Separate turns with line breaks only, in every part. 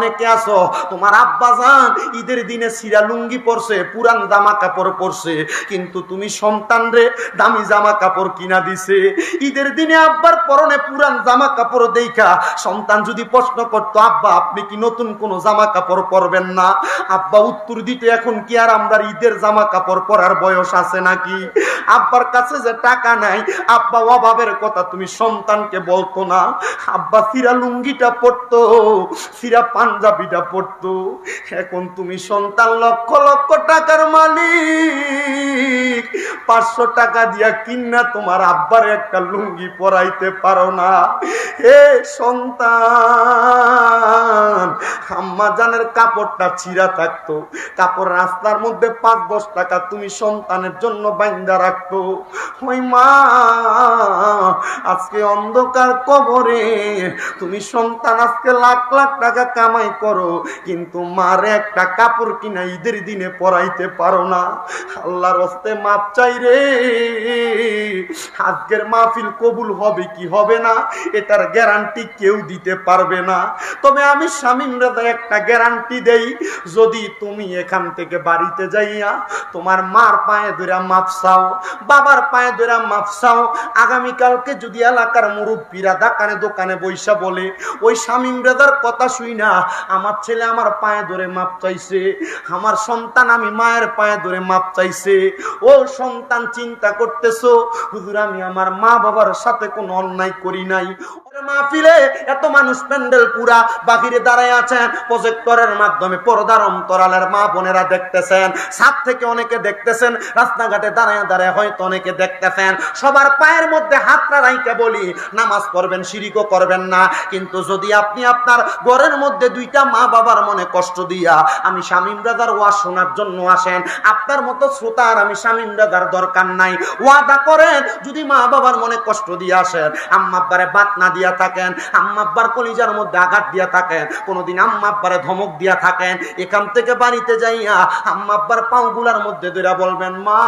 অনেকে আসো তোমার আব্বা যান ঈদের দিনে সিরা লুঙ্গি পরছে, পুরান জামা কাপড় পরছে, কিন্তু তুমি সন্তান রে, দামি জামা কাপড় কিনা দিছে। ঈদের দিনে আব্বার পরনে পুরান জামা কাপড় দেখা সন্তান যদি প্রশ্ন আব্বা, আপনি কি নতুন কোন জামা কাপড় পরবেন না? আব্বা উত্তর দিতে, এখন কি আর আমরা ঈদের জামা কাপড় পরার বয়স আছে নাকি? আব্বার কাছে যে টাকা নাই, আব্বা অভাবের কথা তুমি সন্তানকে বলতো না। আব্বা ফিরা লুঙ্গিটা পরতো ফিরা পাঞ্জাবিটা পড়তো। এখন তুমি সন্তান লক্ষ লক্ষ টাকার মালিক। পাঁচশো টাকা দিয়া কিনা তোমার আব্বার একটা লুঙ্গি পরাইতে পারো না। হে সন্তান! আম্মা জানের কাপড়টা ছিঁড়া থাকতো। কাপড় রাস্তার মধ্যে পাঁচ, দশ টাকা তুমি সন্তানের জন্য বাইন্দা রাখতো। ওই মা, আজকে অন্ধকার কবরে তুমি সন্তান, আজকে লাখ লাখ টাকা কামাই করো, কিন্তু মারে একটা কাপড় কিনা ঈদের দিনে পরাইতে পারো না। আল্লাহর হস্তে মাপ চাই রে। আজকের মাহফিল কবুল হবে কি হবে না, এটার গ্যারান্টি কেউ দিতে পারবে না। তবে আমি স্বামীন রাজা একটা গ্যারান্টি দেই, যদি তুমি এখান থেকে বাড়িতে যাইয়া তোমার মার পায়ে ধরে মাপ চাও, বাবার পায়ে ধরে মাপ চাও, আগামীকালকে যদি এলাকার মুরব্বীরা দোকানে দোকানে বৈশা বলে, ওই স্বামীন রাজার কথা শুই না, আমার ছেলে আমার পায়ে ধরে মাপ চাইছে, আমার সন্তান আমি মায়ের পায়ে ধরে মাপ চাইছে, ও সন্তান চিন্তা করতেছো, হুজুর আমি আমার মা বাবার সাথে কোনো অন্যায় করি নাই। ওরে মাহফিলে এত মানুষ প্যান্ডেল পুরা বাহিরে দাঁড়ায় আছেন প্রজেক্টরের মাধ্যমে পর্দার অন্তরালের মা বোনেরা দেখতেছেন। সাত থেকে অনেকে দেখতেছেন, রাস্তাঘাটে দাঁড়ায় দাঁড়ায় হয়তো অনেকে দেখতেছেন। সবার পায়ের মধ্যে হাতটা রাইতে বলি, নামাজ পড়বেন, শিরিকও করবেন না। কিন্তু যদি আপনি আপনার ঘরের মধ্যে দুইটা মা বাবার মনে কষ্ট দিয়া, আমি শামীম রাজার ওয়াজ শোনার জন্য আসেন, আপনার মতো শ্রোতার আমি শামীম রাজার দরকার নাই। ওয়াদা করেন, যদি মা বাবার মনে কষ্ট দিয়ে আসেন আম্মা আব্বারে বাত না দিয়া থাকেন আম্মা আব্বার কলিজার মধ্যে আঘাত দিয়া থাকেন, কোনোদিন আম্মা আব্বারে ধমক দিয়া থাকেন, এখান থেকে বাড়িতে যাইয়া আম্মা আব্বার পাউগুলার মধ্যে দুরা বলবেন, মা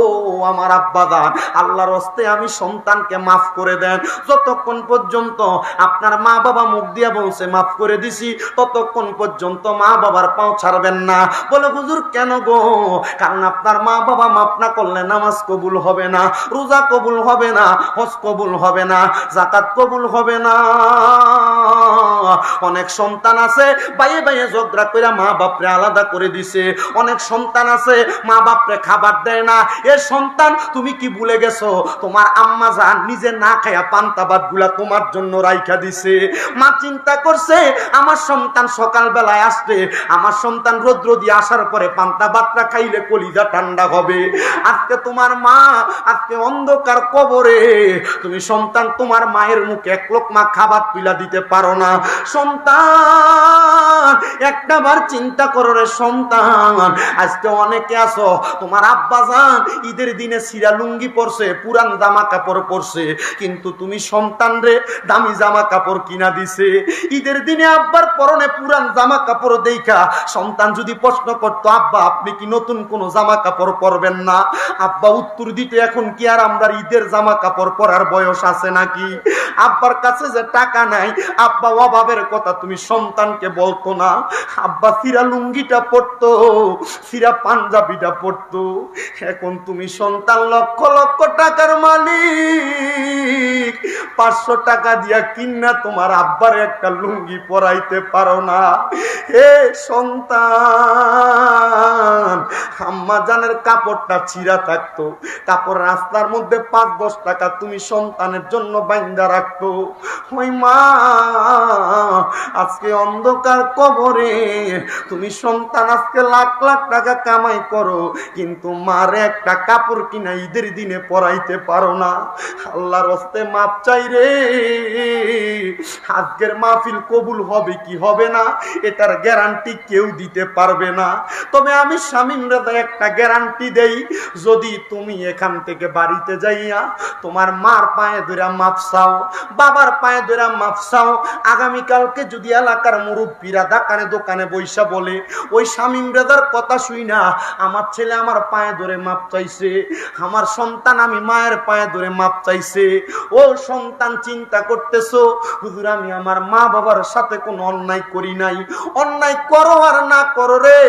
ও আমার আব্বা দান আল্লাহর হস্তে আমি সন্তানকে মাফ করে দেন। যতক্ষণ পর্যন্ত আপনার মা বাবা মুখ দিয়া বলছে, মাফ করে দিছি, ততক্ষণ পর্যন্ত মা বাবার পাও ছাড়বেন না। বলে, হুজুর, কেন গো? কারণ আপনার মা বাবা মাফ না করলে নামাজ কবুল হবে না, রোজা কবুল হবে না, হজ কবুল হবে না জাকাত কবুল হবে না। অনেক সন্তান আছে, বাইয়ে বাইয়ে ঝগড়া করে মা বাপরে আলাদা করে দিছে। অনেক সন্তান আছে মা বাপরে খাবার দেয় না, এ সন্তান, তুমি কি ভুলে গেছো? তোমার আম্মা জান নিজে না খায়া পান্তা ভাতগুলা তোমার জন্য রাইখা দিছে। মা চিন্তা করছে, আমার সন্তান সকাল বেলায় আসবে, আমার সন্তান রৌদ্র দিয়ে আসার পরে পান্তা ভাতটা খাইলে কলিজা ঠান্ডা হবে। আজকে তোমার মা, আজকে অন্ধকার কবরে। তুমি সন্তান, তোমার মায়ের মুখে এক লোক মা খাবার পিলা দিতে পারো না। সন্তান একটা বার চিন্তা করো রে সন্তান, আজকে অনেকে আসো তোমার আব্বা যান ঈদের দিনে সিরা লুঙ্গি পরছে, পুরান জামা কাপড় পরছে, কিন্তু তুমি সন্তান রে, দামি জামা কাপড় কিনা দিছে। ঈদের দিনে আব্বার পরনে পুরান জামা কাপড় দেখা সন্তান যদি প্রশ্ন করতো, আব্বা, আপনি কি নতুন কোন জামা কাপড় পরবেন না? আব্বা উত্তর দিতে, এখন কি আর আমরা ঈদের জামা কাপড় পরার বয়স আছে নাকি? আব্বার কাছে যে টাকা নাই, আব্বা অভাবের কথা তুমি সন্তানকে বলতো না। আব্বা সিরা লুঙ্গিটা পরতো সিরা পাঞ্জাবিটা পরতো। এখন তুমি সন্তান লক্ষ লক্ষ টাকার মালিক। পাঁচশো টাকা দিয়া কিনা তোমার আব্বার একটা লুঙ্গি পরাইতে পারো না। হে সন্তান! আম্মা জানের কাপড়টা ছিঁড়া থাকতো। কাপড় রাস্তার মধ্যে পাঁচ দশ টাকা তুমি সন্তানের জন্য বাইন্দা রাখতো। ওই মা, আজকে অন্ধকার কবরে। তুমি সন্তান, আজকে লাখ লাখ টাকা কামাই করো। কিন্তু মারে একটা কাপড় কিনা ঈদের দিনে পরাইতে পারো না। আল্লাহর হস্তে মাপ চাই রে। আজকের মাহফিল কবুল হবে কি হবে না? এটার গ্যারান্টি কেউ দিতে পারবে না। তবে আমি স্বামীন রাজা একটা গ্যারান্টি দেই, যদি তুমি এখান থেকে বাড়িতে যাইয়া তোমার মার পায়ে ধরে মাপ চাও, বাবার পায়ে ধরে মাপ চাও আগামীকাল কালকে যদি এলাকার মুরব্বীরা দোকানে দোকানে বৈশা বলে, ওই স্বামীন রেদার কথা শুই না, আমার ছেলে আমার পায়ে ধরে মাপ চাইছে, আমার সন্তান আমি মায়ের পায়ে ধরে মাপ চাইছে, ও সন্তান চিন্তা করতেছো, হুজুর, আমি আমার মা বাবার সাথে কোনো অন্যায় করি নাই, অন্যায় করো আর না করো রে।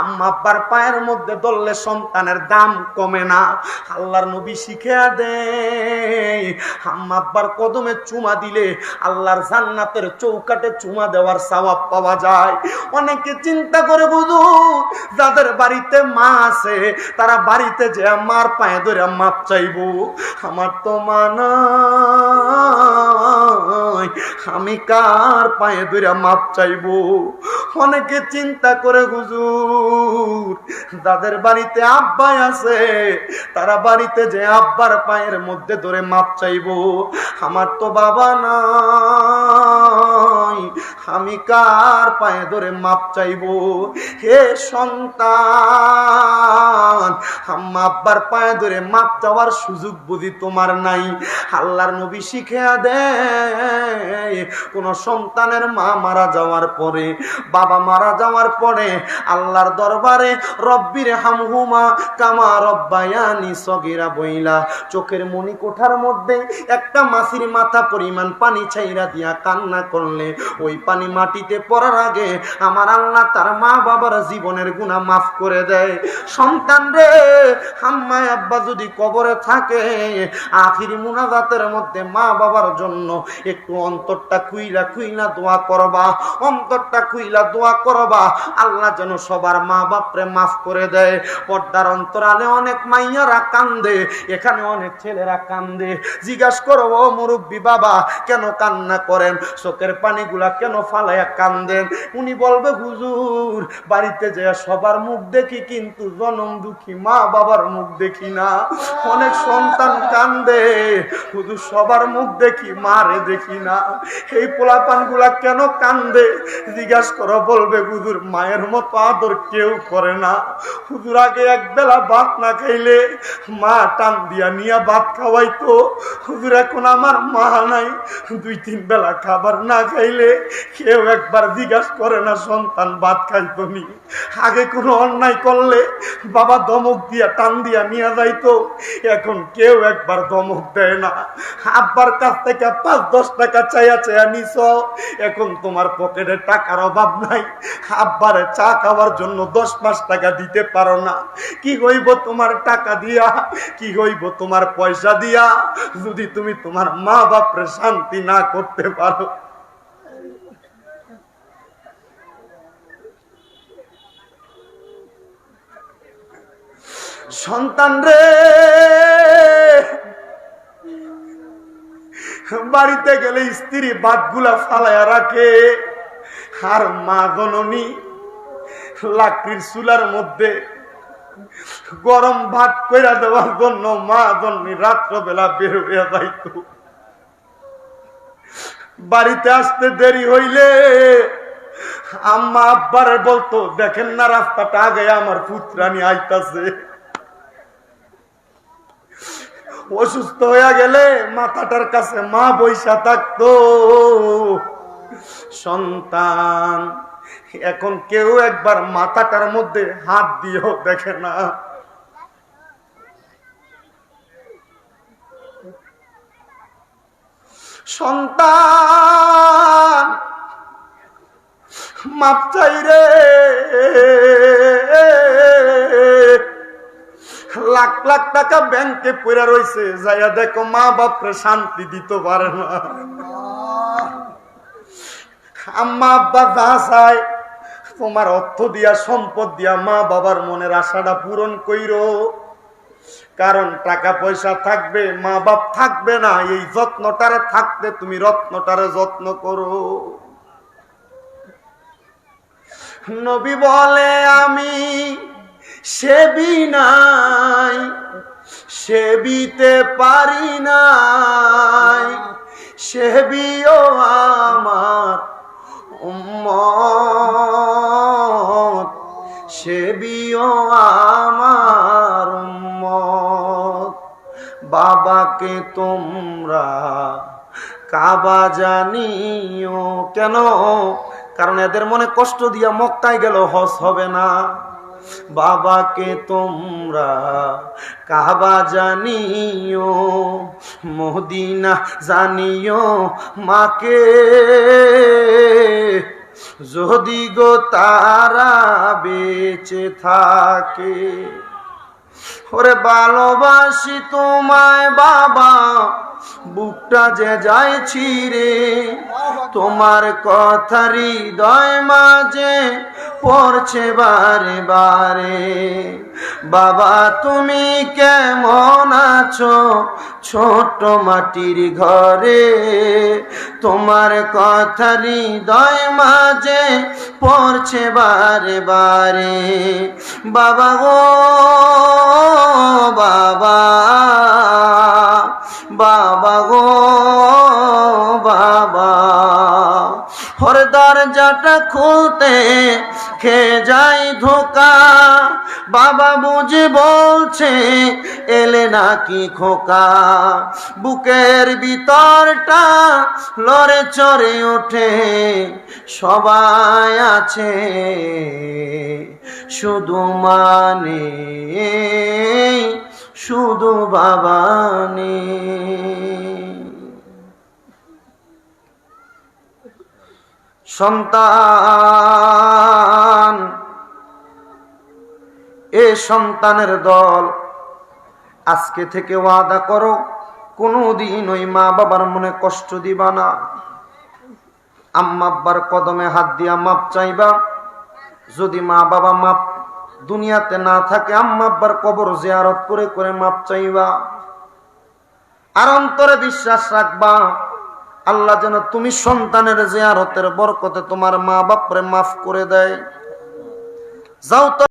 আম্মা পায়ের মধ্যে ধরলে সন্তানের দাম কমে না। আল্লাহর নবী শিখে দে। আম্মা কদমে চুমা দিলে আল্লাহর জান্নাতের চৌকাটে চুমা দেওয়ার সওয়াব পাওয়া যায়। অনেকে চিন্তা করে বুঝু যাদের বাড়িতে মা আছে, তারা বাড়িতে যে মার পায়ে ধরে মাপ চাইব। আমার তো মানা আমি কার পায়ে ধরে মাপ চাইব? অনেকে চিন্তা করে হুজুর, যাদের বাড়িতে আব্বাই আছে, তারা বাড়িতে যে আব্বার পায়ের মধ্যে ধরে মাপ চাইব, আমার তো বাবা নাই। আমি কার পায়ে ধরে মাপ চাইব? হে সন্তান আব্বার পায়ে ধরে মাপ চাওয়ার সুযোগ বুঝি তোমার নাই। আল্লাহর নবী শিখে দেয় কোন সন্তানের মা মারা যাওয়ার পরে, বাবা মারা যাওয়ার পরে আল্লাহর দরবারে, রব্বির হামহুমা কামা রব্বায়ানি সগিরা বইলা। চোখের মনি কোঠার মধ্যে একটা মাসির মাথা পরিমাণ পানি ছাইরা দিয়া কান্না করলে, ওই পানি মাটিতে পড়ার আগে আমার আল্লাহ তার মা বাবার জীবনের গুণা মাফ করে দেয়। সন্তান রে হাম্মায় আব্বা যদি কবরে থাকে, আখির মুনাজাতের মধ্যে মা বাবার জন্য একটু অন্তরটা খুইলা খুইলা দোয়া করবা, অন্তরটা খুইলা দোয়া করবা, আল্লাহ যেন সবার মা বাপরে মাফ করে দেয়। পর্দার অন্তরালে অনেক মাইয়ারা কান্দে, এখানে অনেক ছেলেরা কান্দে। জিজ্ঞাসা করো, ও মুরব্বী বাবা, কেন কান্না করেন? চোখের পানিগুলা কেন ফালাইয়া কান্দেন। উনি বলবে, হুজুর, বাড়িতে যে সবার মুখ দেখি, কিন্তু জনম দুঃখী মা বাবার মুখ দেখি না। অনেক সন্তান কান্দে শুধু সবার মুখ দেখি, মারে দেখি না। এই পোলাপানগুলা কেন কান্দে? জিজ্ঞাস করো, বলবে, হুজুর, মায়ের মতো আদর কেউ করে না। হুজুর, আগে এক বেলা ভাত না খাইলে মা টান দিয়া নিয়া ভাত খাওয়াইতো। হুজুর, এখন আমার মা নাই। দুই, তিন বেলা খাবার না খাইলে কেউ একবার জিজ্ঞাস করে না, সন্তান, ভাত খাইতো নি আগে কোনো অন্যায় করলে বাবা দমক দিয়া টান দিয়া নিয়ে যাইতো। এখন কেউ একবার দমক দেয় না। আব্বার কাছ থেকে পাঁচ, দশ টাকা চাইয়া চাইয়া নিছ। এখন তোমার পকেটে টাকার অভাব নাই। আব্বারে চা খাওয়ার জন্য দশ পাঁচ টাকা দিতে পারো না। কি হইব তোমার টাকা দিয়া? কি হইব তোমার পয়সা দিয়া? যদি তুমি তোমার মা বাপরে শান্তি না করতে পারো সন্তান রে। বাড়িতে গেলে স্ত্রী বাদগুলা ফালায়া রাখে। আর মা জননী লাকড়ির চুলার মধ্যে গরম ভাত কইরা দেওয়ার জন্য মা জননী রাত্রবেলা বের হইয়া যাইত। বাড়িতে আসতে দেরি হইলে আম্মা আব্বারে বলতো, দেখেন না রাস্তাটা, আগে আমার পুত্রানি আইতাছে। অসুস্থ হয়ে গেলে মাথাটার কাছে মা বৈশা থাকতো। সন্তান, এখন কেউ একবার মাথাটার মধ্যে হাত দিয়েও দেখে না। সন্তান, মাপ চাই রে। লাখ লাখ টাকা ব্যাংকে পড়ে রয়েছে যাইয়া দেখো মা বাপরে শান্তি দিতে পারে না। আম্মা আব্বা যা চায়, তোমার অর্থ দিয়া, সম্পদ দিয়া মা বাবার মনের আশাটা পূরণ কইরো। কারণ টাকা পয়সা থাকবে, মা বাপ থাকবে না, এই যত্নটারে থাকতে তুমি রত্নটারে যত্ন করো। নবী বলে, আমি সেবি নাই সেবিতে পারি নাই। সেবিও আমার উম্মত সেবিও আমার উম্মত। বাবাকে তোমরা কাবা জানিও কেন? কারণ এদের মনে কষ্ট দিয়া মক্কায় গেল হস হবে না। বাবাকে তোমরা কাবা জানিও, মদিনা জানিও মাকে। যদি গো তারা বেঁচে থাকে, ওরে ভালোবাসি তোমায় বাবা। বুকটা যে যায় ছিড়ে, তোমার কথা হৃদয় মাঝে পড়ছে বারে বারে। বাবা, তুমি কেমন আছো? ছোট মাটির ঘরে তোমার কথা হৃদয় মাঝে পড়ছে বারে বারে। বাবা গো, বাবা। বাবা গো, বাবা। হর দরজাটা খুলতে খে যাই ধোকা। বাবা বুঝে বলছে, এলে নাকি খোকা। বুকের ভিতরটা লড়ে চড়ে ওঠে, সবাই আছে শুধু মানে। শুধু বাবা নেই সন্তান, এ সন্তানের দল, আজকে থেকে ওয়াদা করো, কোনোদিন ওই মা বাবার মনে কষ্ট দিবা না। আম্মা আব্বার কদমে হাত দিয়া মাপ চাইবা। যদি মা বাবা মাপ দুনিয়াতে না থাকে আম্মা কবর জিয়ারত করে করে মাপ চাইবা। আর অন্তরে বিশ্বাস রাখবা, আল্লাহ যেন তুমি সন্তানের জিয়ারতের বরকতে তোমার মা বাপরে মাফ করে দেয়। যাও